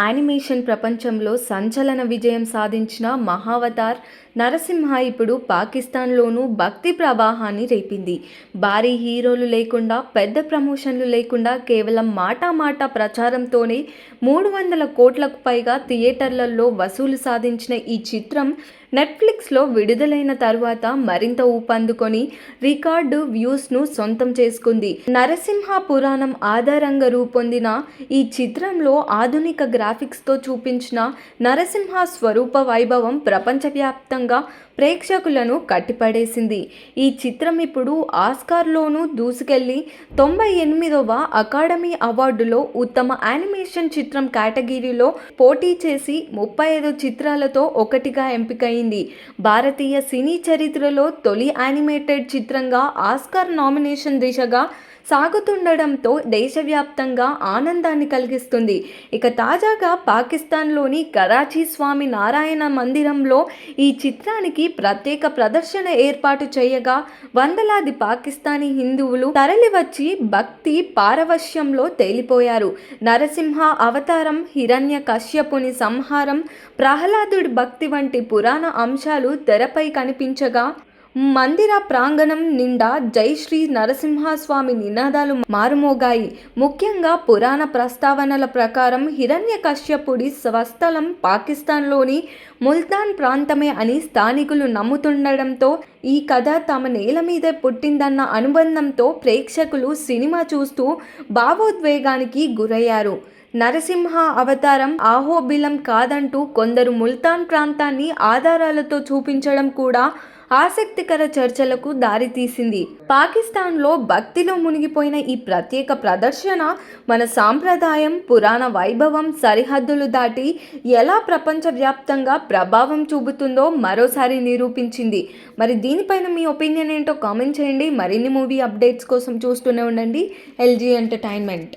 Animation ప్రపంచంలో సంచలన విజయం సాధించిన మహావతార్ నరసింహ ఇప్పుడు పాకిస్తాన్లోనూ భక్తి ప్రవాహాన్ని రేపింది. భారీ హీరోలు లేకుండా పెద్ద ప్రమోషన్లు లేకుండా కేవలం మాటామాట ప్రచారంతోనే మూడు వందల కోట్లకు పైగా థియేటర్లలో వసూలు సాధించిన ఈ చిత్రం నెట్ఫ్లిక్స్లో విడుదలైన తరువాత మరింత ఊపందుకొని రికార్డు వ్యూస్ను సొంతం చేసుకుంది. నరసింహ పురాణం ఆధారంగా రూపొందిన ఈ చిత్రంలో ఆధునిక గ్రాఫిక్స్తో చూపించిన నరసింహ స్వరూప వైభవం ప్రపంచవ్యాప్తంగా ప్రేక్షకులను కట్టిపడేసింది. ఈ చిత్రం ఇప్పుడు ఆస్కార్లోనూ దూసుకెళ్ళి తొంభై ఎనిమిదవ అకాడమీ అవార్డులో ఉత్తమ యానిమేషన్ చిత్రం కేటగిరీలో పోటీ చేసి ముప్పై ఐదు చిత్రాలతో ఒకటిగా ఎంపికయింది భారతీయ సినీ చరిత్రలో తొలి యానిమేటెడ్ చిత్రంగా ఆస్కార్ నామినేషన్ దిశగా సాగుతుండడంతో దేశవ్యాప్తంగా ఆనందాన్ని కలిగిస్తుంది. ఇక తాజాగా పాకిస్తాన్లోని కరాచీ స్వామి నారాయణ మందిరంలో ఈ చిత్రానికి ప్రత్యేక ప్రదర్శన ఏర్పాటు చేయగా వందలాది పాకిస్తానీ హిందువులు తరలివచ్చి భక్తి పారవశ్యంలో తేలిపోయారు. నరసింహ అవతారం హిరణ్య కశ్యపుని సంహారం ప్రహ్లాదుడి భక్తి వంటి పురాణ అంశాలు తెరపై కనిపించగా మందిర ప్రాంగణం నిండా జై శ్రీ నరసింహస్వామి నినాదాలు మారుమోగాయి. ముఖ్యంగా పురాణ ప్రస్తావనల ప్రకారం హిరణ్య కశ్యపుడి స్వస్థలం పాకిస్తాన్లోని ముల్తాన్ ప్రాంతమే అని స్థానికులు నమ్ముతుండడంతో ఈ కథ తమ నేల మీదే పుట్టిందన్న అనుబంధంతో ప్రేక్షకులు సినిమా చూస్తూ భావోద్వేగానికి గురయ్యారు. నరసింహ అవతారం ఆహోబిలం కాదంటూ కొందరు ముల్తాన్ ప్రాంతాన్ని ఆధారాలతో చూపించడం కూడా ఆసక్తికర చర్చలకు దారితీసింది పాకిస్తాన్లో భక్తిలో మునిగిపోయిన ఈ ప్రత్యేక ప్రదర్శన మన సాంప్రదాయం పురాణ వైభవం సరిహద్దులు దాటి ఎలా ప్రపంచవ్యాప్తంగా ప్రభావం చూపుతుందో మరోసారి నిరూపించింది. మరి దీనిపైన మీ ఒపీనియన్ ఏంటో కామెంట్ చేయండి. మరిన్ని మూవీ అప్డేట్స్ కోసం చూస్తూనే ఉండండి. LG entertainment.